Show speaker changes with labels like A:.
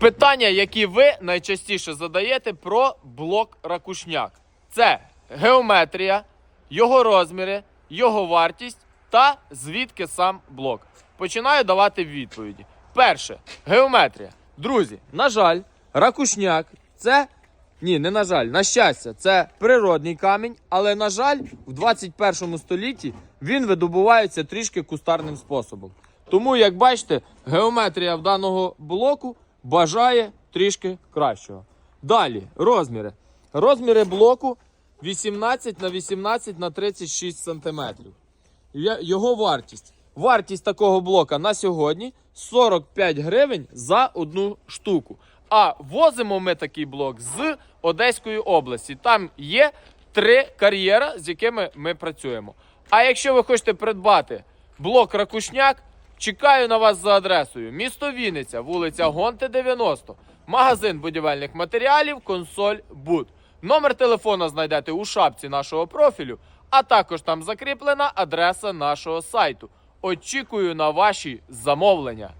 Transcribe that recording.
A: Питання, які ви найчастіше задаєте про блок ракушняк. Це геометрія, його розміри, його вартість та звідки сам блок. Починаю давати відповіді. Перше, геометрія. Друзі, на жаль, ракушняк це. Ні, не на жаль, на щастя, це природний камінь, але на жаль, в 21 столітті він видобувається трішки кустарним способом. Тому, як бачите, геометрія в даного блоку бажає трішки кращого. Далі, розміри. Розміри блоку 18 на 18 на 36 см. Його вартість. Вартість такого блока на сьогодні 45 гривень за одну штуку. А возимо ми такий блок з Одеської області. Там є три кар'єра, з якими ми працюємо. А якщо ви хочете придбати блок Ракушняк, чекаю на вас за адресою. Місто Вінниця, вулиця Гонте, 90, магазин будівельних матеріалів, консоль Буд. Номер телефона знайдете у шапці нашого профілю, а також там закріплена адреса нашого сайту. Очікую на ваші замовлення.